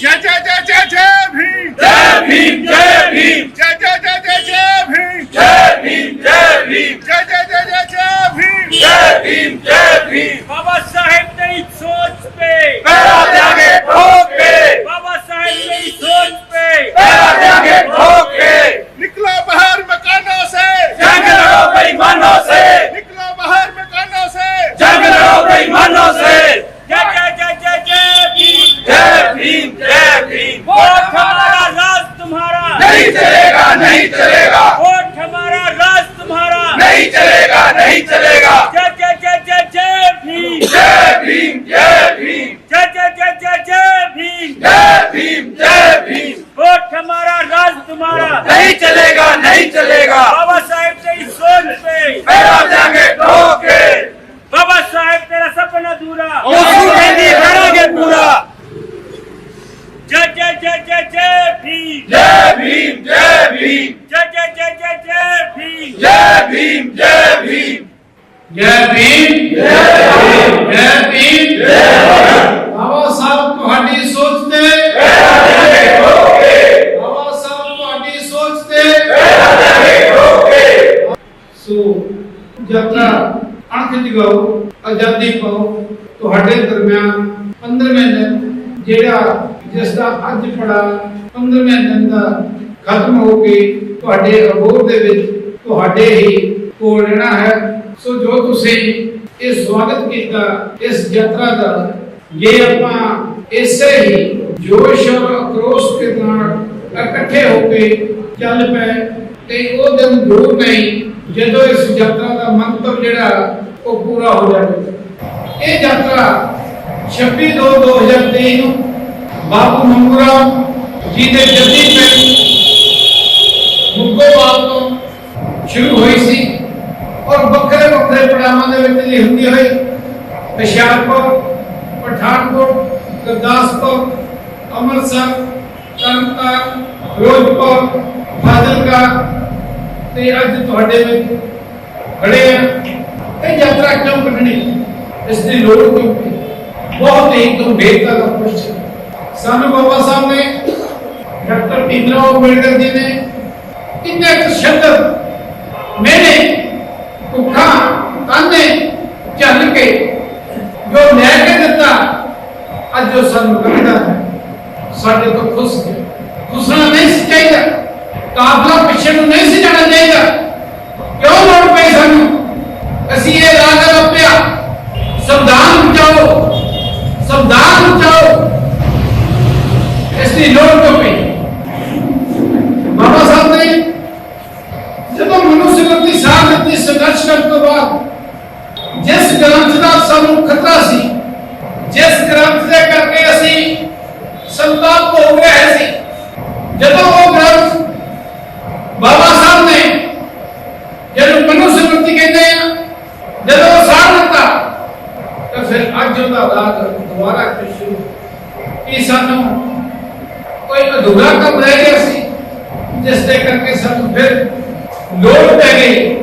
जय जय जय जय जय भीम। जय भीम जय भीम। जय जय जय जय जय भीम। जय भीम जय भीम। जय जय जय जय जय भीम। जय भीम जय भीम। बाबा साहेब तेरी सोच पे। पैरा देंगे ठोक के। बाबा साहेब तेरी सोच पे। पैरा देंगे ठोक के। निकलो बाहर मकानों से। जंग लड़ो बेईमानों से निकलो बाहर मकानों से जंग लड़ो बेईमानों से जय जय जय जय जय भीम जय भीम जय भीम वोट हमारा राज तुम्हारा। नहीं चलेगा नहीं चलेगा। वोट हमारा राज तुम्हारा। नहीं चलेगा नहीं चलेगा। जय जय जय जय जय भीम। जय भीम जय भीम। ਅਣਖ ਜਗਾਓ ਆਜ਼ਾਦੀ ਪਾਓ ਤੁਹਾਡੇ ਦਰਮਿਆਨ 15ਵੇਂ ਦਿਨ ਜਿਹੜਾ ਜਿਸ ਦਾ ਅੱਜ ਪੜਾ 15ਵੇਂ ਦਿਨ ਦਾ ਖਤਮ ਹੋ ਕੇ ਤੁਹਾਡੇ ਅਬੋਧ ਦੇ ਵਿੱਚ ਤੁਹਾਡੇ ਹੀ ਕੋਲ ਰਹਿਣਾ ਹੈ ਸੋ ਜੋ ਤੁਸੀਂ ਇਹ ਸਵਾਗਤ ਕੀਤਾ ਇਸ ਯਾਤਰਾ ਦਾ ਜੇ ਆਪਾਂ ਇਸੇ ਹੀ ਜੋਸ਼ ਔਰ ਅਕਰੋਸ਼ ਦੇ ਨਾਲ ਇਕੱਠੇ ਹੋ ਕੇ ਚੱਲ ਪਏ ਤੇ ਉਹ ਦਿਨ ਦੂਰ ਨਹੀਂ ਜਦੋਂ ਇਸ ਯਾਤਰਾ ਦਾ ਮੰਤਵ ਜਿਹੜਾ ਉਹ ਪੂਰਾ ਹੋ ਜਾਵੇ। ਇਹ ਯਾਤਰਾ 26 ਦੋ 2023 ਨੂੰ ਬਾਬੂ ਮੰਗੂਰਾ ਜੀ ਦੇ ਜੱਦੀ ਪਿੰਡ ਮੁੱਗੋਵਾਲ ਤੋਂ ਸ਼ੁਰੂ ਹੋਈ ਸੀ ਔਰ ਵੱਖਰੇ ਵੱਖਰੇ ਪੜਾਵਾਂ ਦੇ ਵਿੱਚ ਇਹ ਹੁੰਦੀ ਹੋਈ ਹੁਸ਼ਿਆਰਪੁਰ, ਪਠਾਨਕੋਟ, ਗੁਰਦਾਸਪੁਰ, ਅੰਮ੍ਰਿਤਸਰ, ਤਰਨਤਾਰਨ, ਫਿਰੋਜ਼ਪੁਰ, ਫਾਜ਼ਿਲਕਾ ਤੇ ਅੱਜ ਤੁਹਾਡੇ ਵਿੱਚ ਖੜੇ ਆ। ਇਹ ਯਾਤਰਾ ਕਿਉਂ ਕੱਢਣੀ? ਇਸ ਦੀ ਲੋੜ ਕਿਉਂ ਬਹੁਤ ਹੀ ਗੰਭੀਰਤਾ ਦਾ ਪ੍ਰਸ਼ਨ ਸਾਨੂੰ ਬਾਬਾ ਸਾਹਿਬ ਨੇ, ਡਾਕਟਰ ਭੀਮਰਾਓ ਅੰਬੇਡਕਰ ਜੀ ਨੇ ਕਿੰਨੇ ਤਸ਼ੱਦਦ ਮੈਨੇ ਭੁੱਖਾਂ ਤਾਨੇ ਝੱਲ ਕੇ ਜੋ ਲੈ ਕੇ ਦਿੱਤਾ, ਅੱਜ ਜੋ ਸਾਨੂੰ ਕਹਿੰਦਾ ਸਾਡੇ ਤੋਂ ਖੁਸ਼ ਹੈ ਖੁਸ਼ਣਾ ਨਹੀਂ ਸੀ ਚਾਹੀਦਾ। ਕਾਫਲਾ ਪਿੱਛੇ ਨੂੰ ਨਹੀਂ ਸੀ ਜਾਣਾ ਚਾਹੀਦਾ। ਕਿਉਂ ਲੋੜ ਪਈ ਸਾਨੂੰ? ਅਸੀਂ ਇਹ ਰਾਹ ਲੱਭਿਆ ਸੰਵਿਧਾਨ ਬਚਾਓ ਸੰਵਿਧਾਨ ਬਚਾਓ ਇਸ ਦੀ ਲੋੜ ਕਿਉਂ ਬਾਬਾ ਸਾਹਿਬ ਨੇ ਜਦੋਂ ਮਨੁੱਖ ਦੀ ਸਾਥ ਦਿੱਤੀ ਸੰਘਰਸ਼ ਕਰਨ ਤੋਂ ਬਾਅਦ, ਜਿਸ ਗ੍ਰੰਥ ਦਾ ਸਾਨੂੰ ਖਤਰਾ ਸੀ, ਜਿਸ ਗ੍ਰੰਥ ਦੇ ਕਰਕੇ ਅਸੀਂ ਸੰਤਾਪ ਹੋ ਰਹੇ ਸੀ ਜਦੋਂ ਉਹ ਗ੍ਰੰਥ ਬਾਬਾ ਸਾਹਿਬ ਨੇ ਜਿਹਨੂੰ ਮਨੁੱਖ ਸਮਰਤੀ ਕਹਿੰਦੇ ਆ ਜਦੋਂ ਉਹ ਸਾੜ ਦਿੱਤਾ ਤਾਂ ਫਿਰ ਅੱਜ ਉਹਦਾ ਰਾਗ ਦੁਬਾਰਾ ਤੋਂ ਸ਼ੁਰੂ ਕਿ ਸਾਨੂੰ ਕੋਈ ਅਧੂਰਾ ਕੰਮ ਰਹਿ ਗਿਆ ਸੀ ਜਿਸ ਦੇ ਕਰਕੇ ਸਾਨੂੰ ਫਿਰ ਲੋੜ ਪੈ ਗਈ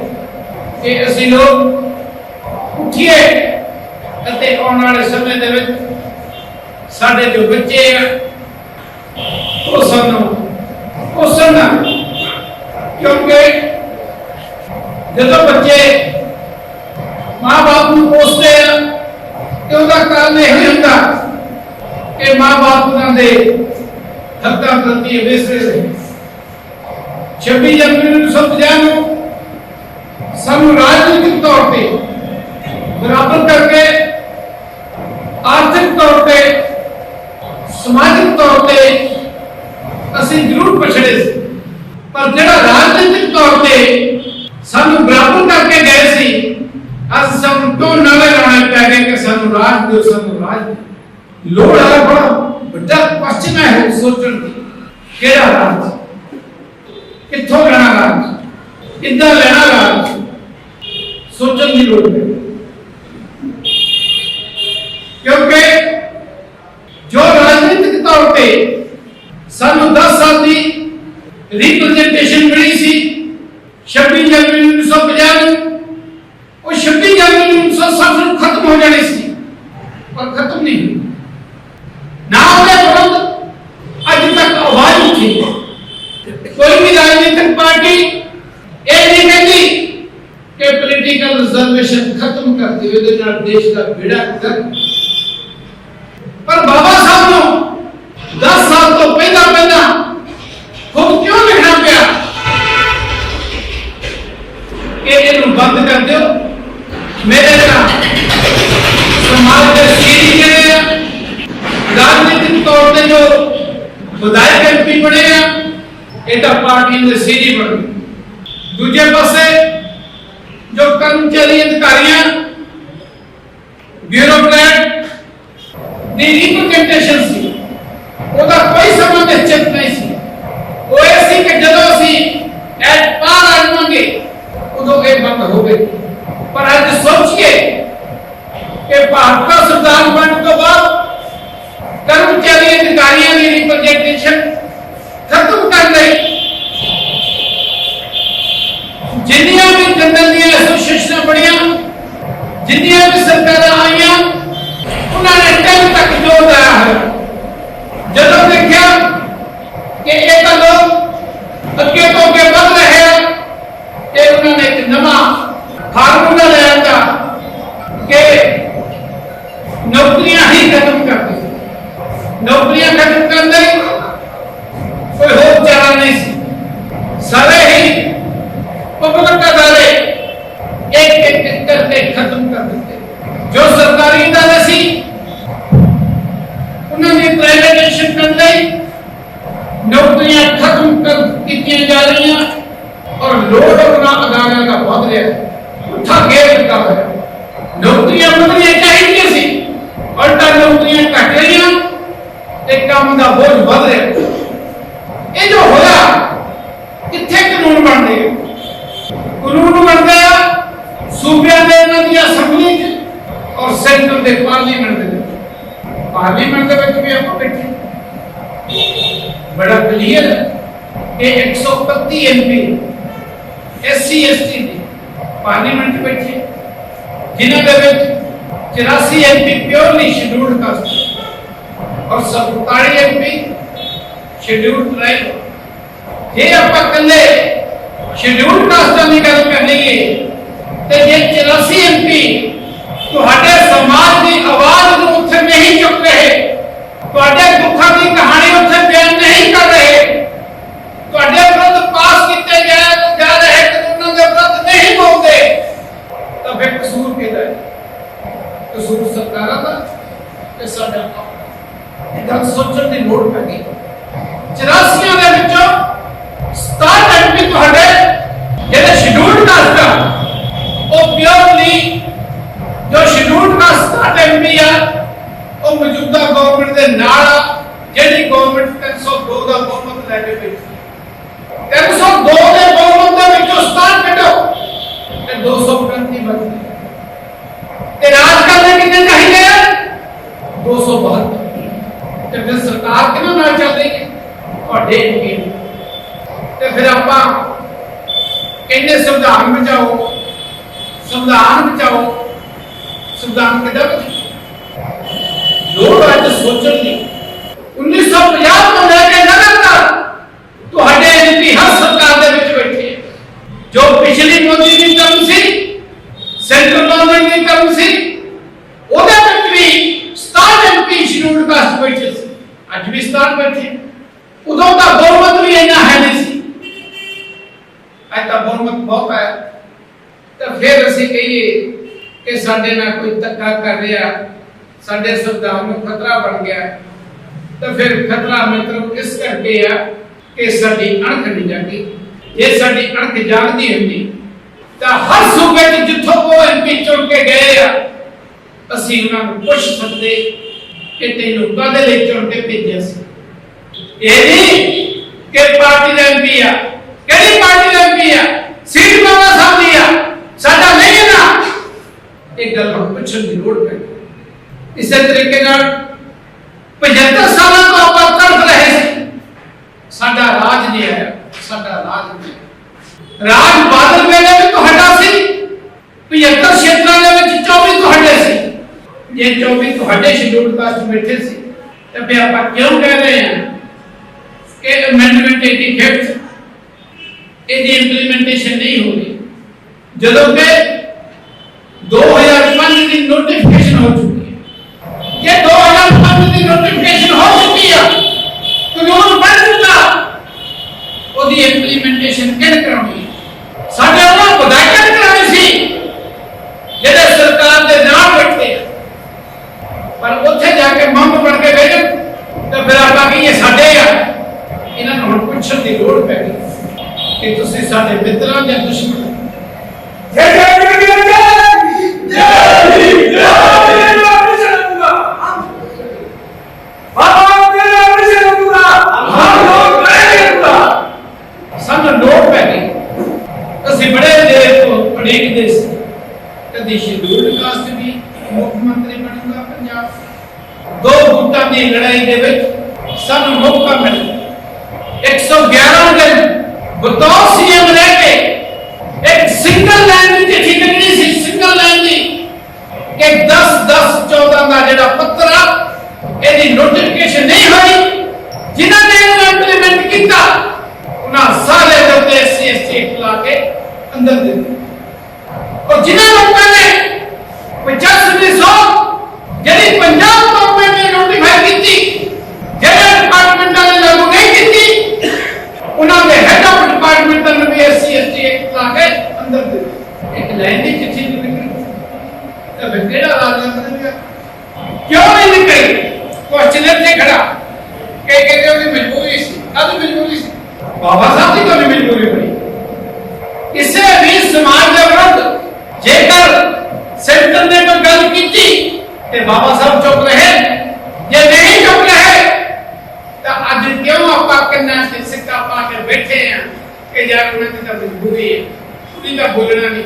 ਕਿ ਅਸੀਂ ਲੋਕ ਉੱਠੀਏ ਅਤੇ ਆਉਣ ਵਾਲੇ ਸਮੇਂ ਦੇ ਵਿੱਚ ਸਾਡੇ ਜੋ ਬੱਚੇ ਆ, ਉਹ ਸਾਨੂੰ ਕੋਸਣਾ ਕਿਉਂਕਿ ਜਦੋਂ ਬੱਚੇ ਮਾਂ-ਬਾਪ ਨੂੰ ਕੋਸਦੇ ਆ, ਤੇ ਉਹਦਾ ਕਾਰਨ ਇਹ ਹੁੰਦਾ ਕਿ ਮਾਂ-ਬਾਪ ਉਹਨਾਂ ਦੇ ਹੱਕਾਂ ਪ੍ਰਤੀ ਅਵੇਸਰੇ ਰਹੇ 26 ਜਨਵਰੀ 1950 ਨੂੰ ਸਾਨੂੰ ਰਾਜਨੀਤਿਕ ਤੌਰ ਤੇ ਬਰਾਬਰ ਕਰਕੇ ਆਰਥਿਕ ਤੌਰ ਤੇ ਸਮਾਜਿਕ ਤੌਰ ਤੇ ਅਸੀਂ ਜ਼ਰੂਰ ਪਛੜੇ ਸੀ ਪਰ ਜਿਹੜਾ ਰਾਜਨੀਤਿਕ ਤੌਰ ਤੇ ਸਾਨੂੰ ਬਰਾਬਰ ਕਰਕੇ ਗਏ ਸੀ ਅੱਜ ਸਾਨੂੰ ਤੋਂ ਨਵੇਂ ਲਾਉਣੇ ਪੈ ਗਏ ਕਿ ਸਾਨੂੰ ਰਾਜ ਦਿਓ ਸਾਨੂੰ ਰਾਜ ਦਿਓ। ਲੋੜ ਹੈ ਬੜਾ ਵੱਡਾ ਕੁਐਸਚਨ ਹੈ ਸੋਚਣ ਦੀ ਕਿਹੜਾ ਰਾਜ ਕਿੱਥੋਂ ਲੈਣਾ ਰਾਜ? ਕਿੱਦਾਂ ਲੈਣਾ ਰਾਜ? ਸੋਚਣ ਦੀ ਲੋੜ ਹੈ ਕਿਉਂਕਿ ਜੋ ਰਾਜਨੀਤਿਕ ਤੌਰ ਤੇ ਸਾਨੂੰ 10 ਸਾਲ ਦੀ ਰਿਪਰੈਜ਼ੈਂਟੇਸ਼ਨ ਮਿਲੀ ਸੀ 26 ਜਨਵਰੀ 1950 ਨੂੰ ਉਹ 26 ਜਨਵਰੀ 1960 ਨੂੰ ਖਤਮ ਹੋ ਜਾਣੀ ਸੀ ਪਰ ਖਤਮ ਨਹੀਂ ਹੋਈ ਨਾ ਉਹਦੇ ਵਿਰੁੱਧ ਠੀਕ ਹੈ ਕੋਈ ਵੀ ਰਾਜਨੀਤਿਕ ਪਾਰਟੀ ਇਹ ਨਹੀਂ ਕਹਿੰਦੀ ਕਿ ਪੋਲੀਟੀਕਲ ਰਿਜ਼ਰਵੇਸ਼ਨ ਖਤਮ ਕਰ ਦਿਓ ਇਹਦੇ ਨਾਲ ਦੇਸ਼ ਦਾ ਬੇੜਾ ਕਰ ਪਰ ਬਾਬਾ ਸਾਹਿਬ ਨੂੰ 10 ਸਾਲ ਤੋਂ ਪਹਿਲਾਂ ਪਹਿਲਾਂ ਖੁਦ ਕਿਉਂ ਲਿਖਣਾ ਪਿਆ ਕਿ ਇਹਨੂੰ ਬੰਦ ਕਰ ਦਿਓ? ਮੇਰੇ ਨਾਲ ਸਮਾਜ ਦੇ ਸੀਰੀ ਰਾਜਨੀਤਿਕ ਤੌਰ ਤੇ ਜੋ ਵਿਧਾਇਕ ਐਮਪੀ ਬਣੇ ਆ ਇਹ ਤਾਂ ਪਾਰਟੀ ਦੇ ਸੀਰੀ ਬਣ ਦੂਜੇ ਪਾਸੇ ਜੋ ਕਰਮਚਾਰੀ ਅਧਿਕਾਰੀਆਂ ਬਿਊਰੋਕਰੈਟ ਦੀ ਰਿਪਰੈਜ਼ੈਂਟੇਸ਼ਨ ਸੀ ਉਹਦਾ ਕੋਈ ਸਮਾਂ ਨਿਸ਼ਚਿਤ ਨਹੀਂ ਸੀ ਉਹ ਇਹ ਸੀ ਕਿ ਜਦੋਂ ਅਸੀਂ ਐਟ ਪਾਰ ਆਵਾਂਗੇ ਉਦੋਂ ਇਹ ਬੰਦ ਹੋ ਗਏ ਪਰ ਅੱਜ ਸੋਚੀਏ ਕਿ ਭਾਰਤ ਦਾ ਸੰਵਿਧਾਨ ਬਣਨ ਤੋਂ ਬਾਅਦ ਕਰਮਚਾਰੀ ਅਧਿਕਾਰੀਆਂ ਦੀ ਰਿਪਰੈਜ਼ੈਂਟੇਸ਼ਨ ਖਤਮ ਕਰ ਲਈ ਜਿੰਨੀਆਂ ਵੀ ਜਨਰਲ ਦੀਆਂ ਐਸੋਸੀਏਸ਼ਨਾਂ ਬਣੀਆਂ ਜਿੰਨੀਆਂ ਵੀ ਸਰਕਾਰਾਂ ਆਈਆਂ ਉਹਨਾਂ ਨੇ ਟੈਨ ਤੱਕ ਜੋਰ ਲਾਇਆ ਹੈ ਜਦੋਂ ਦੇਖਿਆ ਕਿ ਇਹ ਤਾਂ ਲੋਕ ਅੱਗੇ ਤੋਂ ਅੱਗੇ ਵੱਧ ਰਹੇ ਆ ਤੇ ਉਹਨਾਂ ਨੇ ਇੱਕ ਨਵਾਂ ਫਾਰਮੂਲਾ ਲੈ ਆਂਦਾ ਕਿ ਨੌਕਰੀਆਂ ਹੀ ਖਤਮ ਕਰ ਦੇ ਨੌਕਰੀਆਂ ਖਤਮ ਕਰਨ ਲਈ ਕੋਈ ਹੋਰ ਚਾਰਾ ਨਹੀਂ ਸੀ ਸਾਰੇ ਹੀ ਪਬਲਿਕ ਅਦਾਰੇ ਇੱਕ ਇੱਕ ਇੱਕ ਕਰਕੇ ਖਤਮ ਕਰ ਦਿੱਤੇ ਜੋ ਸਰਕਾਰੀ ਅਦਾਰੇ ਸੀ ਉਹਨਾਂ ਦੀ ਪ੍ਰਾਈਵੇਟਾਈਜੇਸ਼ਨ ਕਰਨ ਲਈ ਨੌਕਰੀਆਂ ਖਤਮ ਕਰ ਕੀਤੀਆਂ ਜਾ ਰਹੀਆਂ ਔਰ ਲੋੜ ਉਹਨਾਂ ਅਦਾਰਿਆਂ ਦਾ ਵਧ ਰਿਹਾ ਉੱਠਾ ਗੇਰ ਦਿੱਤਾ ਹੋਇਆ ਨੌਕਰੀਆਂ ਵਧਣੀਆਂ ਚਾਹੀਦੀਆਂ ਸੀ। ਉਲਟਾ ਨੌਕਰੀਆਂ ਘਟ ਰਹੀਆਂ ਤੇ ਕੰਮ ਦਾ ਬੋਝ ਵੱਧ ਰਿਹਾ ਇਹ ਜੋ ਹੋਇਆ, ਕਿੱਥੇ ਕਾਨੂੰਨ ਬਣਦੇ ਆ ਕਾਨੂੰਨ ਬਣਦੇ ਆ ਸੂਬਿਆਂ ਦੇ ਇਹਨਾਂ ਦੀ ਅਸੈਂਬਲੀ 'ਚ ਔਰ ਸੈਂਟਰ ਦੇ ਪਾਰਲੀਮੈਂਟ ਦੇ ਵਿੱਚ। ਪਾਰਲੀਮੈਂਟ ਦੇ ਵਿੱਚ ਵੀ ਆਪਾਂ ਬੈਠੇ बड़ा क्लियर है कि एक सौ पत्ती M P S C parliament बैठे जिन्होंने चौरासी M P purely scheduled caste और सत्ताली एम शेड्यूल्ड ट्राइब ये आप कले शेड्यूल्ड कास्टा की गल कर लीए तो ये चौरासी एम पी थोड़े समाज की आवाज़ को उसे नहीं चुक रहे ਤੁਹਾਡੇ ਦੁੱਖਾਂ ਦੀ ਕਹਾਣੀ ਉੱਥੇ ਬਿਆਨ ਨਹੀਂ ਕਰ ਰਹੇ। ਤੁਹਾਡੇ ਵਿਰੁੱਧ ਪਾਸ ਕੀਤੇ ਜਾ ਜਾ ਰਹੇ ਕਾਨੂੰਨਾਂ ਦੇ ਵਿਰੁੱਧ ਨਹੀਂ ਬੋਲਦੇ। ਤਾਂ ਫਿਰ ਕਸੂਰ ਕਿਹਦਾ ਹੈ? ਕਸੂਰ ਸਰਕਾਰਾਂ ਦਾ ਤੇ ਸਾਡਾ ਆਪਣਾ। ਇਹ ਸੋਚਣ ਦੀ ਲੋੜ ਪੈ ਗਈ। 84 ਦੇ ਵਿੱਚੋਂ 67 ਐਮਪੀ ਤੁਹਾਡੇ ਜਿਹੜੇ ਸ਼ਡਿਊਲਡ ਕਾਸਟ ਉਹ ਪਿਓਰਲੀ ਜੋ ਸ਼ਡਿਊਲਡ ਕਾਸਟ ਐਮਪੀ ਆ ਉਹ ਮੌਜੂਦਾ ਗਵਰਨਮੈਂਟ ਦੇ ਨਾਲ ਆ, ਜਿਹੜੀ ਗਵਰਨਮੈਂਟ 302 ਦਾ ਬਹੁਮਤ ਲੈ ਕੇ ਬੈਠੀ 302 ਦੇ ਬਹੁਮਤ ਦੇ ਵਿੱਚੋਂ 67 ਕੱਢੋ ਤੇ 235 ਬਚਦੇ ਤੇ ਰਾਜ ਕਰਨੇ ਕਿੰਨੇ ਚਾਹੀਦੇ 272 ਤੇ ਫਿਰ ਸਰਕਾਰ ਕਿਹਨਾਂ ਨਾਲ ਚੱਲਦੀ ਹੈ? ਤੁਹਾਡੇ ਐਮਪੀ ਤੇ ਫਿਰ ਆਪਾਂ ਕਹਿੰਦੇ ਸੰਵਿਧਾਨ ਬਚਾਓ। ਸੰਵਿਧਾਨ ਬਚਾਓ। ਸੰਵਿਧਾਨ ਕਿੱਦਾਂ ਬਚਾਓ? ਲੋੜ ਅੱਜ ਸੋਚਣ ਦੀ 1950 ਤੋਂ ਲੈ ਕੇ ਲਗਾਤਾਰ ਤੁਹਾਡੇ ਐਮਪੀ ਹਰ ਸਰਕਾਰ ਦੇ ਵਿੱਚ ਬੈਠੇ ਆ। ਜੋ ਪਿਛਲੀ ਮੋਦੀ ਦੀ ਟਰਮ ਸੀ ਸੈਂਟਰਲ ਗਵਰਨਮੈਂਟ ਦੀ ਟਰਮ ਸੀ ਉਹਦੇ ਵਿੱਚ ਵੀ 67 ਐਮਪੀ ਸ਼ਡਿਊਲਡ ਕਾਸਟ ਬੈਠੇ ਸੀ ਅੱਜ ਵੀ 67 ਬੈਠੇ ਉਦੋਂ ਤਾਂ ਬਹੁਮਤ ਵੀ ਇੰਨਾ ਹੈ ਨਹੀਂ ਸੀ ਅੱਜ ਤਾਂ ਬਹੁਮਤ ਬਹੁਤ ਹੈ ਤਾਂ ਫਿਰ ਅਸੀਂ ਕਹੀਏ ਕਿ ਸਾਡੇ ਨਾਲ ਕੋਈ ਧੱਕਾ ਕਰ ਰਿਹਾ ਸਾਡੇ ਸੰਵਿਧਾਨ ਨੂੰ ਖਤਰਾ ਬਣ ਗਿਆ ਤਾਂ ਫਿਰ ਖਤਰਾ ਮਤਲਬ ਇਸ ਕਰਕੇ ਆ ਕਿ ਸਾਡੀ ਅਣਖ ਨਹੀਂ ਜਾਗੀ ਜੇ ਸਾਡੀ ਅਣਖ ਜਾਗਦੀ ਹੁੰਦੀ, ਤਾਂ ਹਰ ਸੂਬੇ 'ਚ ਜਿੱਥੋਂ ਉਹ ਐਮਪੀ ਚੁਣ ਕੇ ਗਏ ਆ, ਅਸੀਂ ਉਹਨਾਂ ਨੂੰ ਪੁੱਛ ਸਕਦੇ ਕਿ ਤੈਨੂੰ ਕਾਹਦੇ ਲਈ ਚੁਣ ਕੇ ਭੇਜਿਆ ਸੀ? ਇਹ ਨਹੀਂ ਕਿ ਪਾਰਟੀ ਦਾ ਐਮਪੀ ਆ। ਕਿਹੜੀ ਪਾਰਟੀ ਦਾ ਐਮਪੀ ਆ? ਸੀਟ ਬਾਬਾ ਸਾਹਿਬ ਦੀ ਆ। ਸਾਡਾ ਨਹੀਂ ਨਾ। ਇਹ ਗੱਲ ਪੁੱਛਣ ਦੀ ਲੋੜ ਪੈ ਇਸੇ ਤਰੀਕੇ ਨਾਲ 75 ਸਾਲਾਂ ਤੋਂ ਆਪਾਂ ਤੜਫ ਰਹੇ ਸੀ ਸਾਡਾ ਰਾਜ ਨਹੀਂ ਆਇਆ ਸਾਡਾ ਰਾਜ ਨਹੀਂ ਆਇਆ। ਰਾਜ ਬਾਦਲ ਵੇਲੇ ਵੀ ਤੁਹਾਡਾ ਸੀ 75 ਖੇਤਰਾਂ ਦੇ ਵਿੱਚ 24 ਤੁਹਾਡੇ ਸੀ ਜੇ 24 ਤੁਹਾਡੇ ਸ਼ਡਿਊਲ ਕਾਸਟ ਬੈਠੇ ਸੀ ਤਾਂ ਫਿਰ ਆਪਾਂ ਕਿਉਂ ਕਹਿ ਰਹੇ ਹਾਂ ਕਿ 1985 ਚ ਇਹਦੀ ਇੰਪਲੀਮੈਂਟੇਸ਼ਨ ਨਹੀਂ ਹੋ ਰਹੀ ਜਦੋਂ ਕਿ 2005 ਕਾਨੂੰਨ ਬਣ ਚੁੱਕਾ ਉਹਦੀ ਇੰਪਲੀਮੈਂਟੇਸ਼ਨ ਕਿਹਨੇ ਕਰਾਉਣੀ? ਸਾਡੇ ਉਹਨਾਂ ਵਿਧਾਇਕਾਂ ਕਰਾਉਣੀ ਸੀ। ਜਿਹੜੇ ਸਰਕਾਰ ਦੇ ਨਾਲ ਬੈਠੇ ਆ। ਪਰ ਉੱਥੇ ਜਾ ਕੇ ਮੰਮ ਬਣ ਕੇ ਬਹਿ ਜਾਣ ਫਿਰ ਆਪਾਂ ਕਹੀਏ ਸਾਡੇ ਆ। ਇਹਨਾਂ ਨੂੰ ਹੁਣ ਪੁੱਛਣ ਦੀ ਲੋੜ ਪੈ ਗਈ ਕਿ ਤੁਸੀਂ ਸਾਡੇ ਮਿੱਤਰਾਂ ਜਾਂ ਦੁਸ਼ਮਣ? ਹੋ। ਜੈ ਜੈ ਜੈ ਜੈ ਜੈ ਭੀਮ ਜੈ ਭੀਮ ਬਾਬਾ ਤੇਰਾ ਮਿਸ਼ਨ ਪੂਰਾ ਹਮ ਲੋਗ ਕरेंगे ਪੂਰਾ ਸਾਨੂੰ ਲੋੜ ਪੈ ਗਈ ਅਸੀਂ ਬੜੇ ਦੇਰ ਤੋਂ ਉਡੀਕਦੇ ਸੀ ਕਦੀ ਸ਼ਡਿਊਲਡ ਕਾਸਟ ਵੀ ਮੁੱਖ ਮੰਤਰੀ ਬਣੂਗਾ ਪੰਜਾਬ ਦੋ ਗੁੱਟਾਂ ਦੀ ਲੜਾਈ ਦੇ ਵਿੱਚ ਸਾਨੂੰ ਮੌਕਾ ਮਿਲਿਆ 111 ਦਿਨ ਬਤੌਰ ਸੀਐਮ ਰਹਿ ਕੇ ਇੱਕ ਸਿੰਗਲ ਲਾਈਨ ਦੀ ਚਿੱਠੀ ਲਿਖਣੀ ਸੀ ਸਿੰਗਲ ਲਾਈਨ ਦੀ ਕਿ 10 10 14 ਦਾ ਜਿਹੜਾ ਪੱਤਰ ਆ, ਇਹਦੀ ਨੋਟੀਫਿਕੇਸ਼ਨ ਨਹੀਂ ਹੋਈ। ਜਿਨ੍ਹਾਂ ਨੇ ਇਹਨੂੰ ਇੰਪਲੀਮੈਂਟ ਕੀਤਾ, ਉਹਨਾਂ ਸਾਰੇ ਦੇ ਐਸਸੀ ਐਸਟੀ ਲਾ ਕੇ ਅੰਦਰ ਦੇ ਦਿੱਤੇ ਔਰ ਜਿਨ੍ਹਾਂ ਲੋਕਾਂ ਨੇ 85 ਸੌ, ਜਿਹੜੀ ਪੰਜਾਬ ਗਵਰਨਮੈਂਟ ਨੇ ਨੋਟੀਫਾਈ ਕੀਤੀ ਜਿਹੜੇ ਡਿਪਾਰਟਮੈਂਟਾਂ ਨੇ ਲਾਗੂ ਨਹੀਂ ਕੀਤੀ ਉਹਨਾਂ ਦੇ ਹੈਡ ਆਫ ਡਿਪਾਰਟਮੈਂਟਾਂ ਨੂੰ ਵੀ ਐਸਸੀ ਐਸਟੀ ਲਾ ਕੇ ਅੰਦਰ ਦੇ ਦਿੱਤੇ ਇੱਕ ਲਾਈਨ ਦੀ ਚਿੱਠੀ ਨਹੀਂ ਨਿਕਲੀ ਤਾਂ ਕਿਹੜਾ ਰਾਜ ਅੰਦਰ ਕਿਉਂ ਨਹੀਂ ਨਿਕਲੀ ਕੁਐਸਚਨ ਇੱਥੇ ਖੜਾ। ਕਿ ਕਹਿੰਦੇ ਉਹਦੀ ਮਜਬੂਰੀ ਸੀ। ਕਦ ਮਜਬੂਰੀ ਸੀ? ਬਾਬਾ ਸਾਹਿਬ ਦੀ ਕੋਈ ਮਜਬੂਰੀ ਪਈ ਇਸੇ ਵੀ ਸਮਾਜ ਦੇ ਵਿਰੁੱਧ ਜੇਕਰ ਸੈਂਟਰ ਨੇ ਕੋਈ ਗੱਲ ਕੀਤੀ, ਤੇ ਬਾਬਾ ਸਾਹਿਬ ਚੁੱਪ ਰਹੇ ਜੇ ਨਹੀਂ ਚੁੱਪ ਰਹੇ ਤਾਂ ਅੱਜ ਕਿਉਂ ਆਪਾਂ ਕੰਨਾਂ ਤੇ ਸਿੱਕਾ ਪਾ ਕੇ ਬੈਠੇ ਆ ਕਿ ਯਾਰ ਉਹਨਾਂ ਦੀ ਤਾਂ ਮਜਬੂਰੀ ਹੈ ਉਹਦੀ ਤਾਂ ਬੋਲਣਾ ਨਹੀਂ।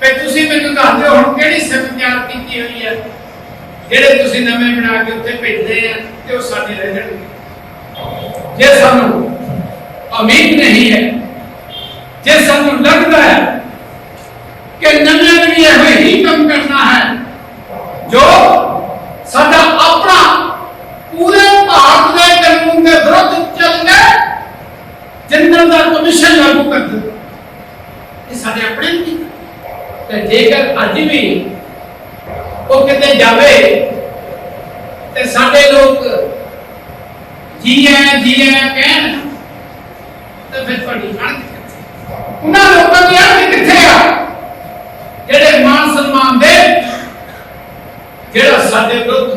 ਫੇ ਤੁਸੀਂ ਮੈਨੂੰ ਦੱਸ ਦਿਓ ਹੁਣ ਕਿਹੜੀ ਸਿਫਤ ਤਿਆਰ ਕੀਤੀ ਹੋਈ ਹੈ? ਜਿਹੜੇ ਤੁਸੀਂ ਨਵੇਂ ਬਣਾ ਕੇ ਉੱਥੇ ਭੇਜਦੇ ਆ ਤੇ ਉਹ ਸਾਡੇ ਰਹਿ ਜਾਣਗੇ। ਜੇ ਸਾਨੂੰ ਉਮੀਦ ਨਹੀਂ ਹੈ, ਜੇ ਸਾਨੂੰ ਲੱਗਦਾ ਹੈ ਕਿ ਨਵੇਂ ਵੀ ਇਹੋ ਹੀ ਕੰਮ ਕਰਨਾ ਹੈ, ਜੋ ਸਾਡਾ ਆਪਣਾ ਪੂਰੇ ਭਾਰਤ ਦੇ ਕਾਨੂੰਨ ਦੇ ਵਿਰੁੱਧ ਚੱਲਦਾ ਜਿੰਨਾਂ ਦਾ ਕਮਿਸ਼ਨ ਲਾਗੂ ਕਰ ਦਿੱਤਾ ਸਾਡੇ ਆਪਣੇ ਨਹੀਂ। ਤੇ ਜੇਕਰ ਅੱਜ ਵੀ ਉਹ ਕਿਤੇ ਜਾਵੇ, ਤੇ ਸਾਡੇ ਲੋਕ ਜੀ ਐ ਕਹਿਣ, ਤੇ ਫਿਰ ਤੁਹਾਡੀ ਅਣਖ ਉਹਨਾਂ ਲੋਕਾਂ ਦੀ ਅਣਖ ਕਿੱਥੇ ਆ? ਜਿਹੜੇ ਮਾਨ ਸਨਮਾਨ ਦੇ, ਜਿਹੜਾ ਸਾਡੇ ਵਿਰੁੱਧ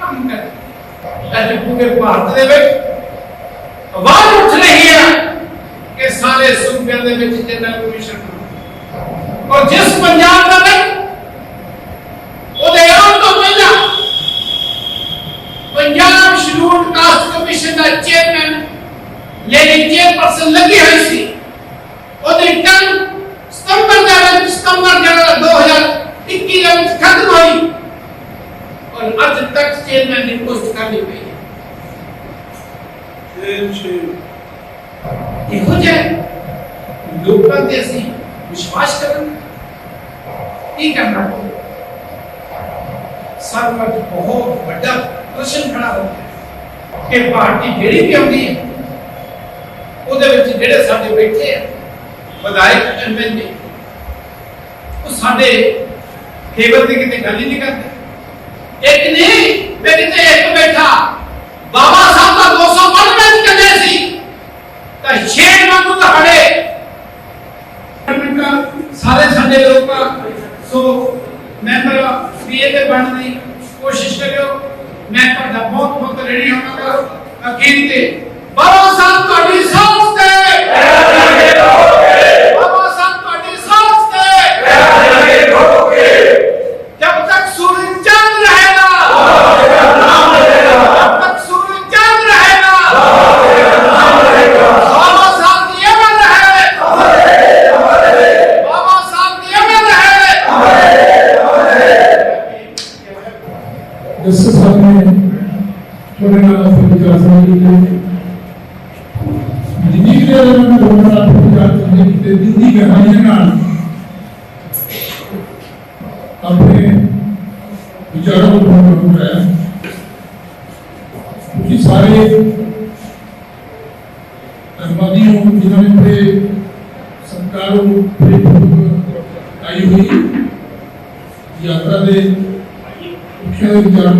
ਕੰਮ ਕਰ ਅੱਜ ਪੂਰੇ ਭਾਰਤ ਦੇ ਵਿੱਚ ਆਵਾਜ਼ ਉੱਠ ਰਹੀ ਹੈ ਕਿ ਸਾਰੇ ਸੂਬਿਆਂ ਦੇ ਵਿੱਚ ਜਨਰਲ ਕਮਿਸ਼ਨ ਬਣਾਓ। ਔਰ ਜਿਸ ਪੰਜਾਬ ਦਾ ਨਹੀਂ ਉਹਦੇ ਆਉਣ ਤੋਂ ਪਹਿਲਾਂ ਪੰਜਾਬ ਸ਼ਡਿਊਲਡ ਕਾਸਟ ਕਮਿਸ਼ਨ ਦਾ ਚੇਅਰਮੈਨ ਲੇਡੀ ਚੇਅਰਪਰਸਨ ਲੱਗੀ ਹੋਈ ਸੀ ਉਹਦੀ ਟੰਗ ਸਤੰਬਰ ਦੇ ਵਿੱਚ ਸਤੰਬਰ ਜਿਹੜਾ 2021 ਦੇ ਵਿੱਚ ਖਤਮ ਹੋਈ ਔਰ ਅੱਜ ਤੱਕ ਚੇਅਰਮੈਨ ਦੀ ਪੋਸਟ ਖਾਲੀ ਪਈ ਹੈ ਇਹੋ ਜਿਹੇ ਲੋਕਾਂ ਤੇ ਅਸੀਂ ਵਿਸ਼ਵਾਸ ਕਰਾਂਗੇ ਕੀ ਕਰਨਾ ਪਊ ਬਹੁਤ ਵੱਡਾ ਪ੍ਰਸ਼ਨ ਖੜਾ ਹੋ ਗਿਆ ਕਿ ਪਾਰਟੀ ਜਿਹੜੀ ਵੀ ਆਉਂਦੀ ਹੈ ਉਹਦੇ ਵਿੱਚ ਜਿਹੜੇ ਸਾਡੇ ਬੈਠੇ ਆ ਵਿਧਾਇਕ ਐਮਐਲਏ ਉਹ ਸਾਡੇ ਫੇਵਰ ਦੀ ਕਿਤੇ ਗੱਲ ਹੀ ਨਹੀਂ ਕਰਦੇ ਇੱਕ ਨਹੀਂ ਮੈਂ ਕਿਤੇ ਇੱਕ ਬੈਠਾ ਬਾਬਾ ਸਾਹਿਬ ਦਾ 292 ਚ ਚੱਲੇ ਸੀ ਤਾਂ ਸ਼ੇਰ ਵਾਂਗੂ ਤੁਹਾਡੇ ਸਾਰੇ ਸਾਡੇ ਲੋਕ ਆ, ਸੋ ਮੈਂਬਰ ਵੀ ਇਹਦੇ ਬਣਨ ਦੀ ਕੋਸ਼ਿਸ਼ ਕਰਿਓ। ਮੈਂ ਤੁਹਾਡਾ ਬਹੁਤ ਬਹੁਤ ਰੈਡੀ ਹੋਵਾਂਗਾ ਅਖੀਰ ਤੇ जस्टिस साहब ने तेलंगाना अफ्रीका असेंबली के नीदरलैंड में होने अफ्रीका असेंबली के दिल्ली के हाईजना अपने विचारों को प्रकट हो है क्योंकि सारे धर्मवादियों जिन्होंने पूरे सरकारों पूरे आई हुई यात्रा में జరిగించారు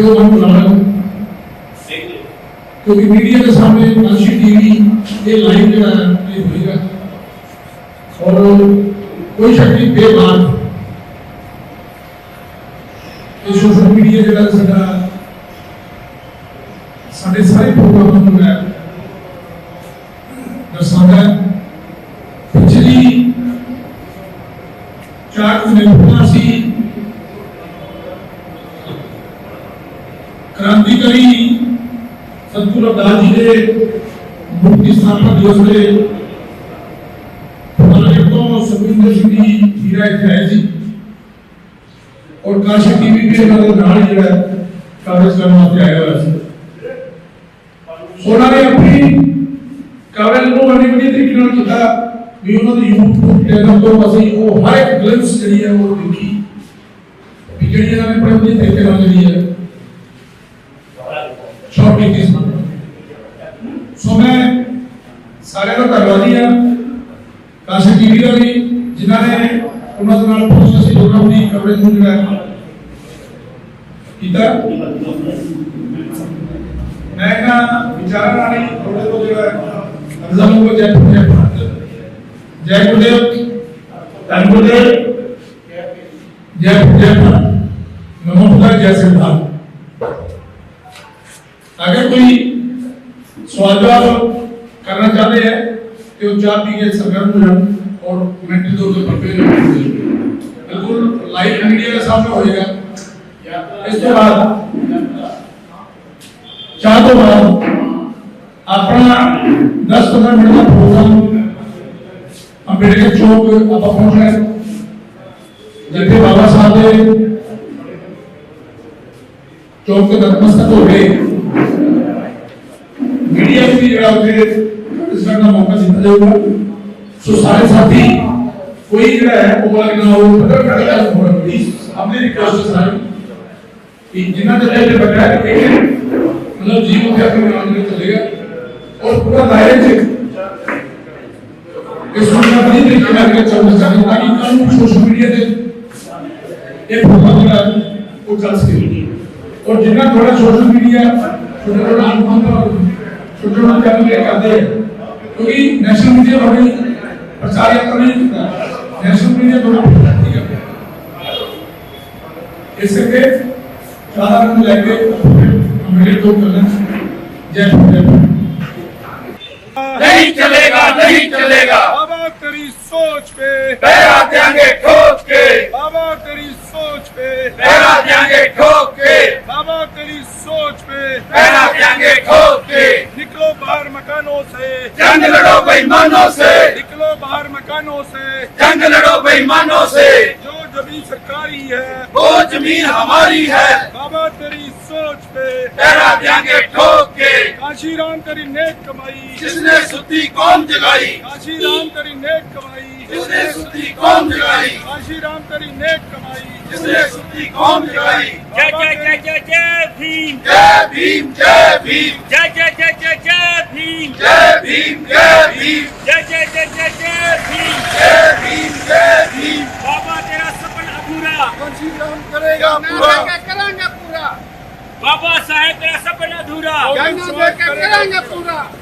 ਕਿ ਉਹ ਮੈਨੂੰ ਬੁਲਾਉਣ ਕਿਉਂਕਿ ਮੀਡੀਆ ਦੇ ਸਾਹਮਣੇ ਕਾਸ਼ੀ ਟੀਵੀ ਇਹ ਲਾਈਵ ਜਿਹੜਾ ਇਹ ਹੋਏਗਾ। ਔਰ ਕੋਈ ਸ਼ੱਕ ਬੇਬਾਕ ਇਹ ਸੋਸ਼ਲ ਮੀਡੀਆ ਜਿਹੜਾ ਸਾਡਾ, ਸਾਡੇ ਸਾਰੇ ਪ੍ਰੋਗਰਾਮਾਂ ਸਤਿਗੁਰੂ ਰਵਿਦਾਸ ਜੀ ਦੇ ਮੁਕਤੀ ਸਥਾਪਨਾ ਦਿਵਸ ਦੇ ਫਲਾਣੇ ਤੋਂ ਸੁਖਵਿੰਦਰ ਸਿੰਘ ਜੀ ਹੀਰਾ ਇੱਥੇ ਆਏ ਸੀ ਔਰ ਕਾਸ਼ੀ ਟੀਵੀ ਵੀ ਇਹਨਾਂ ਦੇ ਨਾਲ ਹੀ ਜਿਹੜਾ ਕਵਰੇਜ ਕਰਨ ਵਾਸਤੇ ਆਇਆ ਹੋਇਆ ਸੀ ਸੋ ਉਹਨਾਂ ਨੇ ਆਪਣੀ ਕਵਰੇਜ ਨੂੰ ਬੜੀ ਵਧੀਆ ਤਰੀਕੇ ਨਾਲ ਕੀਤਾ ਵੀ ਉਹਨਾਂ ਦੇ YouTube ਚੈਨਲ ਤੋਂ ਅਸੀਂ ਉਹ ਹਰ ਇੱਕ ਗਲਿੰਪਸ ਜਿਹੜੀ ਹੈ ਉਹ ਦੇਖੀ ਵੀ ਜਿਹੜੀ ਇਹਨਾਂ ਨੇ ਬੜੇ ਵਧੀਆ ਤਰੀਕੇ ਨਾਲ ਜਿਹੜੀ ਹੈ ਸ਼ਾਰਟ ਕੀਤੀ ਸਾਰਿਆਂ ਦਾ ਧੰਨਵਾਦੀ ਹਾਂ ਕਾਸ਼ੀ ਟੀਵੀ ਦਾ ਵੀ ਜਿਨ੍ਹਾਂ ਨੇ ਉਹਨਾਂ ਦੇ ਨਾਲ ਬਹੁਤ ਅਸੀਂ ਪ੍ਰੋਗਰਾਮ ਦੀ ਕਵਰੇਜ ਨੂੰ ਜਿਹੜਾ ਹੈ ਕੀਤਾ ਮੈਂ ਇਹਨਾਂ ਵਿਚਾਰਾਂ ਨਾਲ ਹੀ ਥੋੜੇ ਤੋਂ ਜਿਹੜਾ ਅਰਜ਼ਾਂ ਨੂੰ ਜੈ ਜੈ ਗੁਰਦੇਵ ਧੰਨ ਗੁਰਦੇਵ ਜੈ ਜੈ ਨਮੋ ਬੁੱਧਾ ਜੈ ਸਿਧਾਰਥ अगर कोई सवाल जवाब चाहते हैं तो चाह पी के सरगर्म हो और मेंटल तौर पर प्रिपेयर बिल्कुल लाइव मीडिया के सामने होएगा इस के बाद चाह तो बाद अपना 10 15 मिनट का प्रोग्राम अंबेडकर चौक आप पहुँच रहे जिथे बाबा साहब चौक के नतमस्तक हो गए। मीडिया भी जरा ਦਾ ਮੌਕਾ ਦਿੱਤਾ ਜਾਊਗਾ ਸੋ ਸਾਰੇ ਸਾਥੀ ਕੋਈ ਜਿਹੜਾ ਹੈ ਉਹ ਵਾਲਾ ਨਾ ਉਹ ਪਤਾ ਕਰ ਲਿਆ ਹੋਣਾ ਪਲੀਜ਼ ਆਪਣੀ ਰਿਕਵੈਸਟ ਸਾਰੇ ਕਿ ਜਿਨ੍ਹਾਂ ਦੇ ਲਈ ਬਗਾ ਕਿ ਮਤਲਬ ਜੀਵ ਉੱਤੇ ਆਪਣੇ ਨਾਮ ਨੂੰ ਚੱਲੇਗਾ और पूरा दायरे से इस सूचना नहीं देखने में आगे चलना चाहिए ताकि कल सोशल मीडिया पे एक बहुत बड़ा वो चल सके। और जितना थोड़ा सोशल मीडिया छोटे छोटे अनुभव छोटे छोटे काम करते हैं। क्योंकि नेशनल मीडिया बड़ी प्रचार यात्रा नहीं करता नेशनल मीडिया थोड़ा इस करके ज़्यादा रन लेके मेरे को करना जय जय नहीं चलेगा नहीं चलेगा। बाबा तेरी सोच पे। पैरा देंगे ठोक के। बाबा तेरी सोच पे। पैरा देंगे ठोक के। बाबा तेरी सोच पे। पैरा देंगे ठोक के। बाहर मकानों से। जंग लड़ो बेईमानों से। निकलो बाहर मकानों से। जंग लड़ो बेईमानों से। जो ज़मीन सरकारी है वो ज़मीन हमारी है। बाबा तेरी सोच पे। पैरा देंगे ठोक के। काशी राम तेरी नेक कमाई। जिसने सुधी कौम जगाई। काशी राम तेरी नेक कमाई। जिसने सुधी कौम जगाई। काशी राम तेरी नेक कमाई। बाबा साहेब तेरा सपना अधूरा। पूरा।